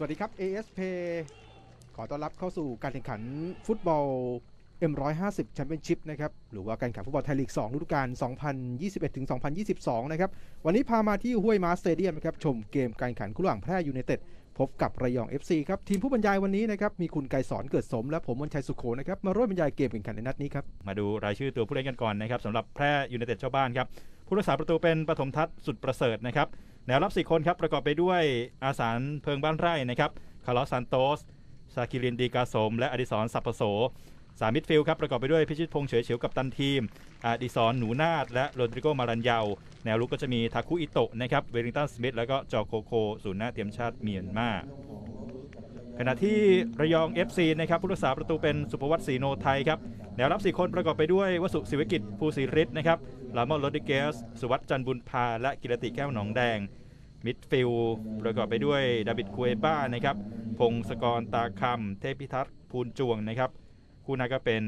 สวัสดีครับ ASP ขอต้อนรับเข้าสู่การแข่งขันฟุตบอล M150 Championship นะครับ หรือว่าการแข่งขันฟุตบอลไทยลีก 2 ฤดูกาล 2021ถึง2022 นะครับ วันนี้พามาที่ห้วยม้าสเตเดียมนะครับ ชมเกมการแข่งขันคู่ระหว่างแพร่ยูไนเต็ดพบกับระยอง FC ครับ ทีมผู้บรรยายวันนี้นะครับ มีคุณไกรสอนเกิดสม และผมวันชัยสุโขนะครับ มาร่วมบรรยายเกมแข่งขันในนัดนี้ครับ มาดูรายชื่อตัวผู้เล่นกันก่อนนะครับสำหรับแพร่ยูไนเต็ดเจ้าบ้านครับ ผู้รักษาประตูเป็นปฐมทัศน์สุดประเสริฐนะครับ แนวรับ 4 คนครับประกอบไปด้วยอาสารเพิงบ้านไร่นะครับคาร์ลอสซานโตสซาคิรินดีกาสม และอดิศรสัพพโสสามมิดฟิลด์ครับประกอบไปด้วยพิชิตพงษ์เฉยเฉียวกับตันทีม อดิศรหนูนาดและโรดริโกมารันเยา แนวลุกก็จะมีทาคุอิโตะนะครับเวลิงตันสมิธแล้วก็จอโคโคศูนย์หน้าเตรียมชาติเมียนมาขณะที่ระยอง FC นะครับผู้รักษาประตูเป็นสุภวัตศรีโนไทยครับแนวรับ 4 คนประกอบไปด้วยวสุศิวกิจภูศิริศนะครับลามอนโรดิเกส สุวัตจันบุญพา และกิรติแก้วหนองแดง มิดฟิลด์ประกอบไปด้วยดาบิดคุเอบ้านะครับ พงศกรตาคำเทพพิทักษ์ภูลจวงนะครับ คู่หน้าก็เป็น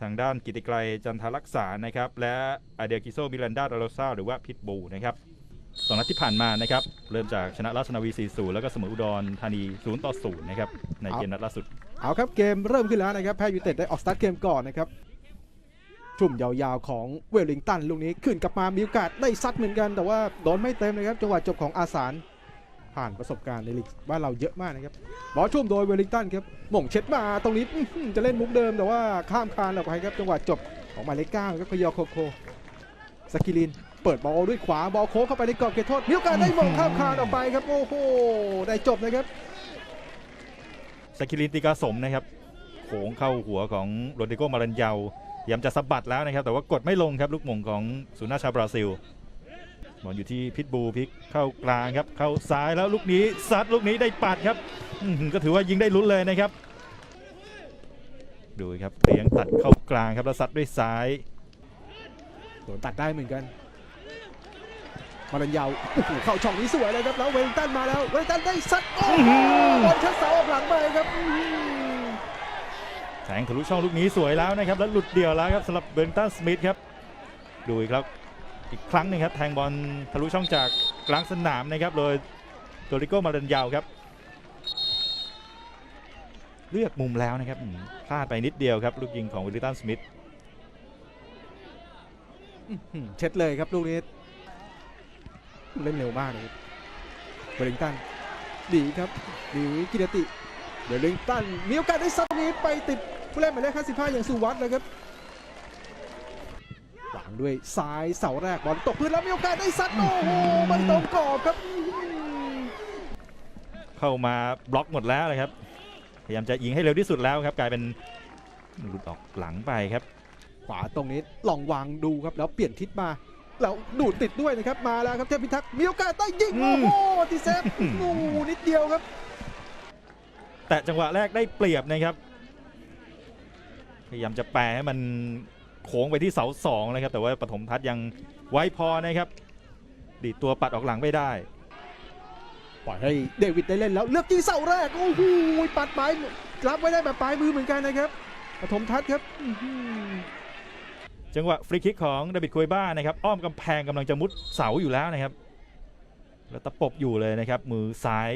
ทางด้านกิติไกรจันทรักษานะครับ และอาเดียกิโซมิลันดาดาโรซาหรือว่าพิทบูนะครับสองนัดที่ผ่านมานะครับ เริ่มจากชนะราชนาวี 4-0 แล้วก็เสมออุดรธานี0ต่อ0นะครับ ในเกมนัดล่าสุด เอาครับ เกมเริ่มขึ้นแล้วนะครับ แพทย์ยูไนเต็ดได้ออกสตาร์ทเกมก่อนนะครับ ชุ่มยาวๆของเวลลิงตันลูกนี้ขึ้นกลับมามีโอกาสได้ซัดเหมือนกัน แต่ว่าโดนไม่เต็มนะครับจังหวะจบของอาสารผ่านประสบการณ์ในลีกบ้านเราเยอะมากนะครับบอลชุ่มโดยเวลลิงตันครับหม่งเช็ดมาตรงนี้จะเล่นมุกเดิมแต่ว่าข้ามคานออกไปครับจังหวะจบของหมายเลขเก้าครับพยอโคโคสกิลินเปิดบอลด้วยขวาบอลโค้งเข้าไปในกรอบเขตโทษมีโอกาสได้หม่งข้ามคานออกไปครับโอ้โหได้จบนะครับสกิลินติกาสมนะครับโขงเข้าหัวของโรดิโกมารันเยา พยายามจะสะบัดแล้วนะครับ แต่ว่ากดไม่ลงครับลูกหม่งของสุนาชาวบราซิลบอลอยู่ที่พิทบูพลิกเข้ากลางครับ เข้าซ้ายแล้วลูกนี้ซัดลูกนี้ได้ปัดครับอื้อหือก็ถือว่ายิงได้ลุ้นเลยนะครับ ดูครับเลี้ยงตัดเข้ากลางครับแล้วซัดด้วยซ้ายโดนตัดได้เหมือนกันมารันยาวโอ้โหเข้าช่องนี้สวยเลยครับแล้วเวลลิงตันมาแล้วเวลลิงตันได้ซัดโอ้โหบอลชัดเสาออกหลังไปครับอื้อหือ แทงทะลุช่องลูกนี้สวยแล้วนะครับ แล้วหลุดเดี่ยวแล้วครับสำหรับเบนตันสมิธครับ ดูอีกครับอีกครั้งหนึงครับ แทงบอลทะลุช่องจากกลางสนามนะครับโดยโดริโกมาเรนยาวครับ เลือกมุมแล้วนะครับพลาดไปนิดเดียวครับ ลูกยิงของวิลลิตันสมิธเช็ดเลยครับลูกนี้เล่นเร็วมากเลยครับลิงตันดีครับดีกิรติเวลลิงตันมีโอกาสได้ซัดนี้ไปติด ผู้เล่นหมายเลข55 อย่างสุวัสด์เลยครับวางด้วยซ้ายเสาแรกบอลตกพื้นแล้วมีโอกาสได้ซัดโอ้โหไม่ตรงกรอบครับอื้อหือเข้ามาบล็อกหมดแล้วนะครับ พยายามจะยิงให้เร็วที่สุดแล้วครับกลายเป็นหลุดออกหลังไปครับ ขวาตรงนี้ลองวางดูครับแล้วเปลี่ยนทิศมาแล้วดูดติดด้วยนะครับมาแล้วครับเทพพิทักษ์มีโอกาสได้ยิงอืโอ้มโหตีเซฟโอ้โหนิดเดียวครับ แต่จังหวะแรกได้เปรียบนะครับพ ยายามจะแปรให้มันโค้งไปที่เสาสองนะครับ แต่ว่าปฐมทัศน์ยังไว้พอนะครับ ดีดตัวปัดออกหลังไม่ได้ ปล่อยให้เดวิดได้เล่นแล้วเลือกที่เสาแรก โอ้โหปัดปลายรับไว้ได้แบบปลายมือเหมือนกันนะครับปฐมทัศน์ครับอื้อหือจังหวะฟรีคิกของดาบิดคุยบ้านะครับ อ้อมกำแพงกำลังจะมุดเสาอยู่แล้วนะครับ แล้วตะปบอยู่เลยนะครับ มือซ้าย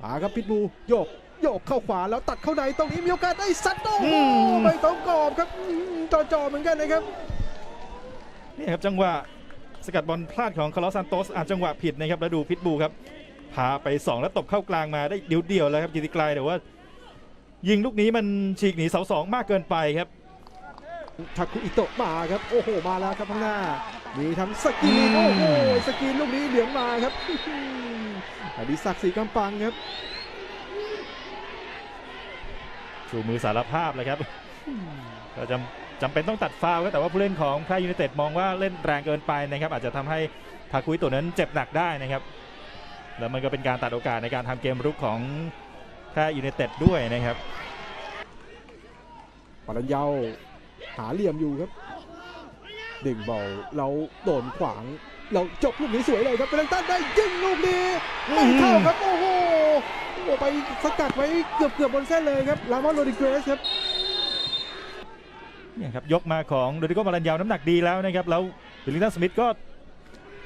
มาครับพิทบูโยก โยกเข้าขวาแล้วตัดเข้าในตรงนี้มีโอกาสได้ซัดโอ้โหอืมไม่ต้องกรอบครับอื้อหือจ่อๆเหมือนกันนะครับนี่ครับจังหวะสกัดบอลพลาดของคาร์ลอสซานโตสอาจจังหวะผิดนะครับแล้วดูพิทบูครับพาไป 2 แล้วตบเข้ากลางมาได้เดียวๆแล้วครับกิติไกลแต่ว่า ยิงลูกนี้มันฉีกหนีเสาสองมากเกินไปครับทาคุอิโตะมาครับโอ้โหมาแล้วครับข้างหน้ามีทั้งสกรีนโอ้โหสกรีนลูกนี้เหลืองมาครับอื้อหืออดิศักดิ์ศรีกำปังครับ ชูมือสารภาพเลยครับก็จำจำเป็นต้องตัดฟาวล์ครับแต่ว่าผู้เล่นของแพร่ยูไนเต็ดมองว่าเล่นแรงเกินไปนะครับ อาจจะทำให้ทาคุยตัวนั้นเจ็บหนักได้นะครับ แล้วมันก็เป็นการตัดโอกาสในการทำเกมรุกของแพร่ยูไนเต็ดด้วยนะครับปรัญญาหาเหลี่ยมอยู่ครับดึงบอลเราโดนขวาง เราจบลูกนี้สวยเลยครับเบลตันได้ยิงลูกนี้ไม่เข้าครับโอ้โห โอ้โหไปสกัดไว้เกือบเกือบบนเส้นเลยครับลามอนโรดิเกรสครับเนี่ยครับยกมาของโดริโกมารันยาวน้ำหนักดีแล้วนะครับแล้ววิลลิงตันสมิธก็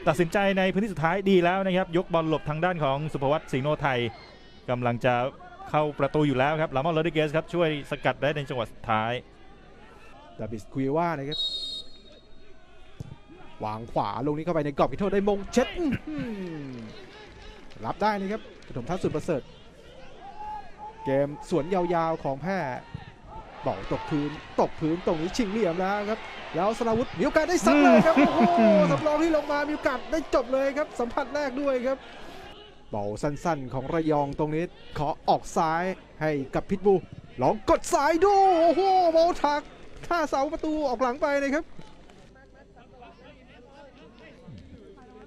ตัดสินใจในพื้นที่สุดท้ายดีแล้วนะครับ ยกบอลหลบทางด้านของสุภวัตศรีโนไทยกำลังจะเข้าประตูอยู่แล้วครับลามอนโรดิเกสครับช่วยสกัดได้ในจังหวะสุดท้ายดาบิสคุยว่านะครับวางขวาลงนี้เข้าไปในกรอบเขตโทษได้มงเช็ดอื้อหือรับได้นะครับปฐมทัศน์สุดประเสริฐ เกมสวนยาวๆของแพร่บอกตกพื้นตกพื้นตรงนี้ชิงเหลี่ยมแล้วครับ แล้วสราวุธมีโอกาสได้ซัดเลยครับ โอ้โหสำรองที่ลงมามีโอกาสได้จบเลยครับ สัมผัสแรกด้วยครับเบาสั้นๆ ของระยองตรงนี้ขอออกซ้ายให้กับพิทบูลองกดซ้ายดูโอ้โหโบทักท่าเสาประตูออกหลังไปนะครับ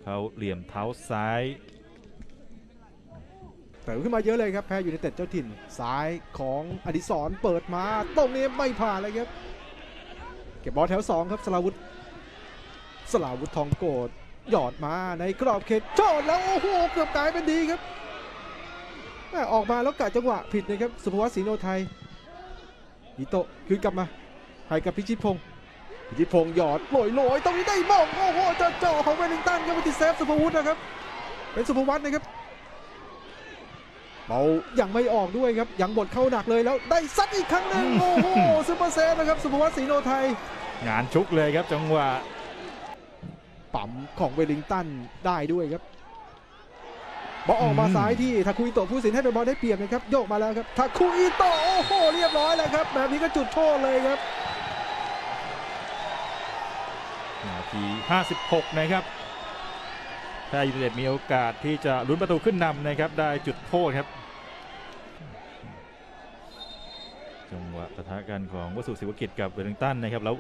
เขาเหลี่ยมเท้าซ้ายเติมขึ้นมาเยอะเลยครับแพ้ยูไนเต็ดเจ้าถิ่นซ้ายของอดิศรเปิดมาตรงนี้ไม่ผ่านเลยครับ เก็บบอลแถว 2 ครับสลาวุธสลาวุธทองโกดหยอดมาในกรอบเขตโจดแล้ว โอ้โห เกือบกลายเป็นดีครับแม่ออกมาแล้วกะจังหวะผิดนะครับ สุภวัฒน์ศรีโนไทยอิโตะคืนกลับมาให้กับพิชิตพงศ์พิชิตพงศ์หยอดลอยลอยตรงนี้ได้มองโอ้โหเจาะเจาของเวลิงตันครับไปติดเซฟสุภวุฒินะครับ เป็นสุภวัฒน์นะครับ เบายังไม่ออกด้วยครับ ยังบดเข้าหนักเลยแล้วได้ซัดอีกครั้งหนึ่งโอ้โหซูเปอร์เซฟนะครับสุภวัฒน์ศรีโนไทย งานชุกเลยครับจังหวะปั๊มของเวลลิงตันได้ด้วยครับบอลออกมาอืมซ้ายที่ทาคุอิโตะผู้สินให้เป็นบอลได้เปรียบนะครับโยกมาแล้วครับทาคุอิโตะโอ้โหเรียบร้อยแล้วครับ แบบนี้ก็จุดโทษเลยครับนาที 56 นะครับ ถ้ายูไนเต็ดมีโอกาสที่จะลุ้นประตูขึ้นนำนะครับได้จุดโทษครับจังหวะปะทะกันของวสุศิวกิจกับเวลลิงตันนะครับแล้ว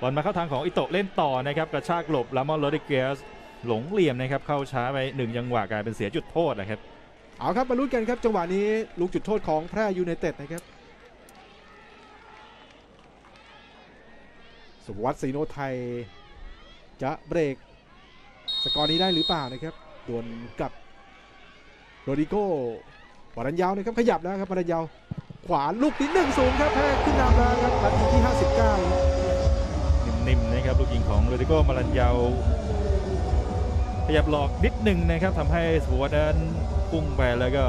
บอลมาเข้าทางของอิโตะเล่นต่อนะครับกระชากหลบลามอนโรดิเกสหลงเหลี่ยมนะครับเข้าช้าไปหนึ่งจังหวะกลายเป็นเสียจุดโทษนะครับเอาครับมาลุ้นกันครับจังหวะนี้ลูกจุดโทษของแพร่ยูไนเต็ดนะครับสุภวัฒน์ศรีโนไทยจะเบรก สกอร์นี้ได้หรือเปล่านะครับดวลกับโรดิโก้วารันยาวนะครับขยับแล้วครับวารันยาว ขวาลูกนี้หนึ่งศูนย์ครับแพ้ขึ้นนำแล้วครับนาทีที่ 59 นิ่มๆนะครับลูกยิงของโรดิโกมารันยาวขยับหลอกนิดหนึ่งนะครับทำให้สุวัฒน์นั้นพุ่งไปแล้วก็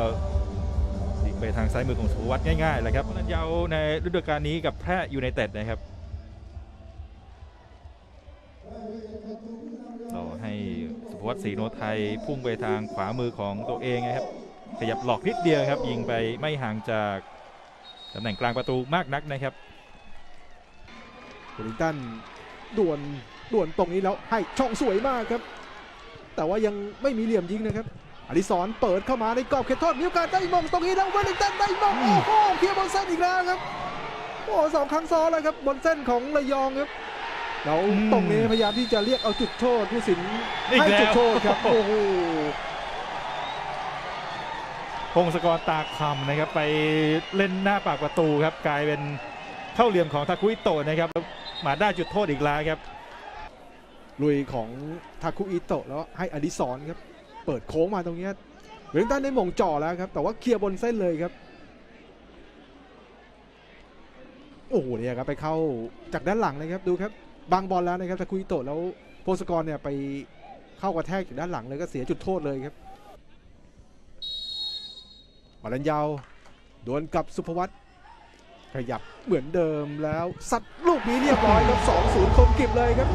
ยิงไปทางซ้ายมือของสุวัฒน์ง่ายๆแหละครับมารันยาวในฤดูกาลนี้กับแพร่ยูไนเต็ดนะครับ วัฒน์ศรีโนไทยพุ่งไปทางขวามือของตัวเองนะครับขยับหลอกนิดเดียวครับ ยิงไปไม่ห่างจากตำแหน่งกลางประตูมากนักนะครับเวลลิงตันด่วนด่วนตรงนี้แล้วให้ช่องสวยมากครับ แต่ว่ายังไม่มีเหลี่ยมยิงนะครับอดิศรเปิดเข้ามาในกรอบเขตโทษมีโอกาสได้มงตรงนี้แล้วเวลลิงตันได้มงโอ้โหเคลียร์บนเส้นอีกแล้วครับโอ้สองครั้งซ้อนแล้วครับบนเส้นของระยองครับ แล้วอืมตรงนี้พยายามที่จะเรียกเอาจุดโทษผู้สินอีกให้แล้วจุดโทษครับโอ้โหพงศกรตาคำนะครับไปเล่นหน้าปากประตูครับกลายเป็นเข้าเหลี่ยมของทาคุอิโตะนะครับแล้วมาได้จุดโทษอีกแล้วครับลุยของทาคุอิโตะแล้วให้อดิศรครับเปิดโค้งมาตรงเนี้ยเวลลิงตันได้มงจ่อแล้วครับ แต่ว่าเคลียร์บนเส้นเลยครับโอ้โหเนี่ยครับไปเข้าจากด้านหลังเลยครับดูครับ บางบอลแล้วนะครับตะคุยโตแล้วโพสกรเนี่ยไปเข้ากระแทกจากด้านหลังเลยก็เสียจุดโทษเลยครับมาลันยาวดวลกับสุภวัตขยับเหมือนเดิมแล้วซัดลูกนี้เรียบร้อยครับ2-0คมกิบเลยครับ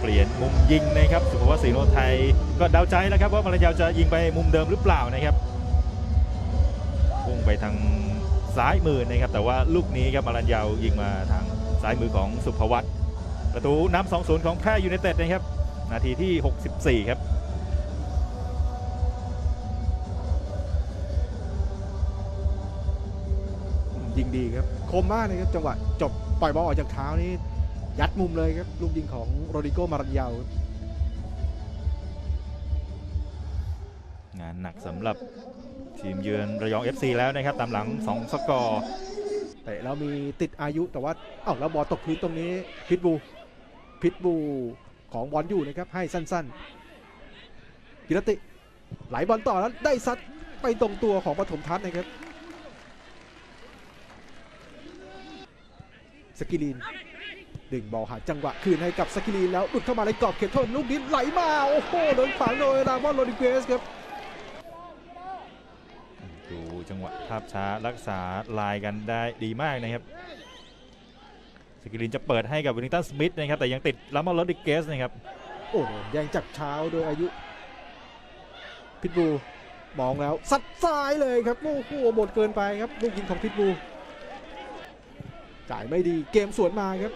เปลี่ยนมุมยิงนะครับสุภวัฒน์ศรีโนไทยก็เดาใจแล้วครับว่ามาลายาวจะยิงไปมุมเดิมหรือเปล่านะครับพุ่งไปทางซ้ายมือนะครับแต่ว่าลูกนี้ครับมาลายาวยิงมาทางซ้ายมือของสุภวัฒน์ ประตูนำ2-0 ของแพร่ยูไนเต็ดนะครับ นาทีที่ 64 ครับยิงดีครับ คมมากเลยครับ จังหวะจบปล่อยบอลออกจากเท้านี่ยัดมุมเลยครับ ลูกยิงของโรดิโกมารันยาวงานหนักสำหรับทีมเยือนระยอง FC แล้วนะครับ ตามหลัง 2 สกอร์เตะแล้วมีติดอายุแต่ว่า เอ้าแล้วบอลตกพื้นตรงนี้พิทบู พิทบูของบอลอยู่นะครับให้สั้นๆ กิรติไหลบอลต่อแล้วได้ซัดไปตรงตัวของปฐมทัศน์นะครับสกิลินดึงบอลหาจังหวะคืนให้กับสกิลีแล้วหลุดเข้ามาในกรอบเขตโทษลูกนี้ไหลมา โอ้โหโดนขวางโดยรามอนโรดิเกสครับดูจังหวะภาพช้ารักษาลายกันได้ดีมากนะครับ สกิลินจะเปิดให้กับวิลลิงตันสมิธนะครับแต่ยังติดลามอนโรดิเกสนะครับโอ้โหแย่งจากเช้าโดยอายุ พิทบูมองแล้วซัดซ้ายเลยครับโอ้โหหมดเกินไปครับลูกยิงของพิทบูจ่ายไม่ดีเกมสวนมาครับ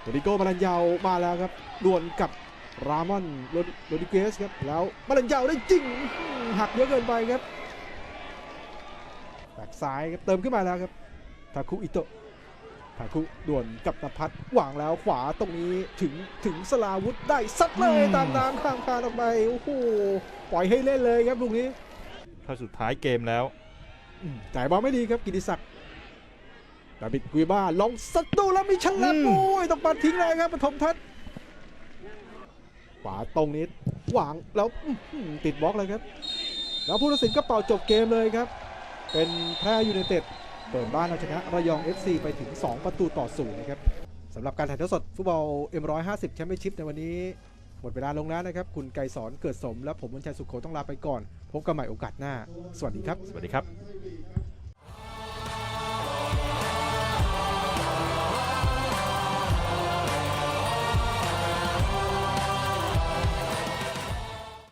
โรดิโกมาลันยาวมาแล้วครับดวลกับรามอนโรดิเกสครับแล้วมาลันยาวได้จริงหักเยอะเกินไปครับแบกซ้ายครับเติมขึ้นมาแล้วครับทาคุอิโตะ ทาคุดวลกับนภัทรวางแล้วขวาตรงนี้ถึงถึงสลาวุธได้ซัดเลยอืมตามน้ำข้ามคานออกไปโอ้โหปล่อยให้เล่นเลยครับลูกนี้เข้าสุดท้ายเกมแล้วอืมจ่ายบอลไม่ดีครับกิติศักดิ์ดาบิดกุยบ้าลองสตูแล้วมีฉลับอืมโอ้ยต้องปัดทิ้งเลยครับปฐมทัศน์ขวาตรงนี้วางแล้วอื้อหือติดบล็อกเลยครับ แล้วผู้ตัดสินก็เป่าจบเกมเลยครับ เป็นแพร่ยูไนเต็ด เปิดบ้านเอาชนะระยอง FC ไปถึง 2 ประตูต่อศูนย์นะครับสำหรับการถ่ายทอดสดฟุตบอล M150 แชมเปี้ยนชิพในวันนี้ หมดเวลาลงแล้วนะครับ คุณไกรสอนเกิดสม และผมวันชัยสุขโขต้องลาไปก่อน พบกันใหม่โอกาสหน้า สวัสดีครับ สวัสดีครับ